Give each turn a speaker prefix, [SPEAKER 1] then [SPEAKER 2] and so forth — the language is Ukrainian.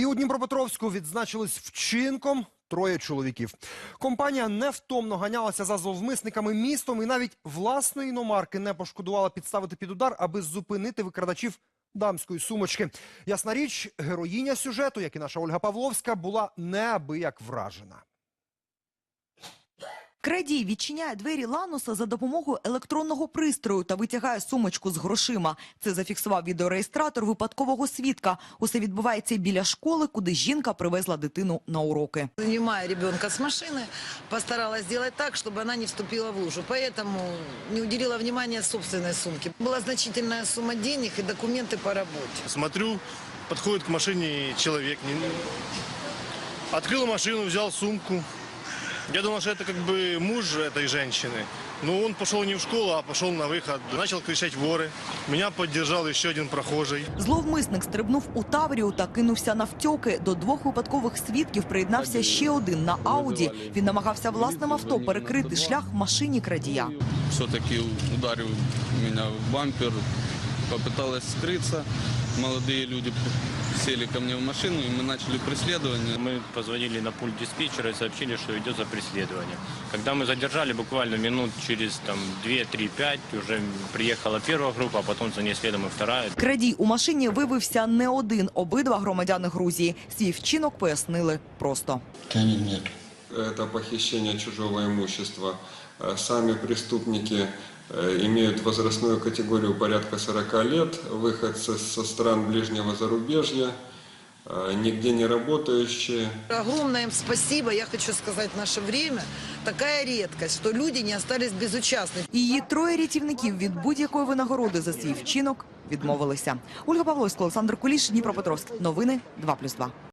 [SPEAKER 1] І у Дніпропетровську відзначились вчинком троє чоловіків. Компанія невтомно ганялася за зловмисниками містом і навіть власної іномарки не пошкодувала підставити під удар, аби зупинити викрадачів дамської сумочки. Ясна річ, героїня сюжету, як і наша Ольга Павловська, була неабияк вражена.
[SPEAKER 2] Крадій відчиняє двері Лануса за допомогою електронного пристрою та витягає сумочку з грошима. Це зафіксував відеореєстратор випадкового свідка. Усе відбувається біля школи, куди жінка привезла дитину на уроки.
[SPEAKER 3] Занимая ребенка с машины, постаралась сделать так, чтобы она не вступила в лужу. Поэтому не уделила внимания собственной сумке. Была значительная сумма денег и документы по работе.
[SPEAKER 4] Смотрю, подходит к машине человек. не- Открыл машину, взял сумку. Я думал, что это как бы муж этой женщины. Но он пошел не в школу, а пошел на выход. Начал кричать воры. Меня поддержал еще один прохожий.
[SPEAKER 2] Зловмисник стрибнув у Таврію та кинувся навтьоки. До двох випадкових свідків приєднався ще один на Ауді. Він намагався власним авто перекрити шлях машині крадія.
[SPEAKER 5] все-таки ударил меня в бампер, попыталась скрыться. Молодые люди сели ко мне в машину, и мы начали преследование.
[SPEAKER 6] Мы позвонили на пульт диспетчера и сообщили, что идет за преследование. Когда мы задержали, буквально минут через там, 2-3-5 уже приехала первая группа, а потом за ней следом и вторая.
[SPEAKER 2] Крадій у машині виявився не один. Обидва громадяни Грузії. Свій вчинок пояснили просто.
[SPEAKER 7] Это похищение чужого имущества. Э, Сами преступники э, имеют возрастную категорию порядка 40 лет, выходцы со стран ближнего зарубежья, э, нигде не работающие.
[SPEAKER 3] Огромное им спасибо, я хочу сказать, в наше время такая редкость, что люди не остались безучастны.
[SPEAKER 2] Її троє рятівників від будь-якої винагороди за свій вчинок відмовилися. Ольга Павловська, Олександр Куліш, Дніпропетровськ. Новини 2+,2.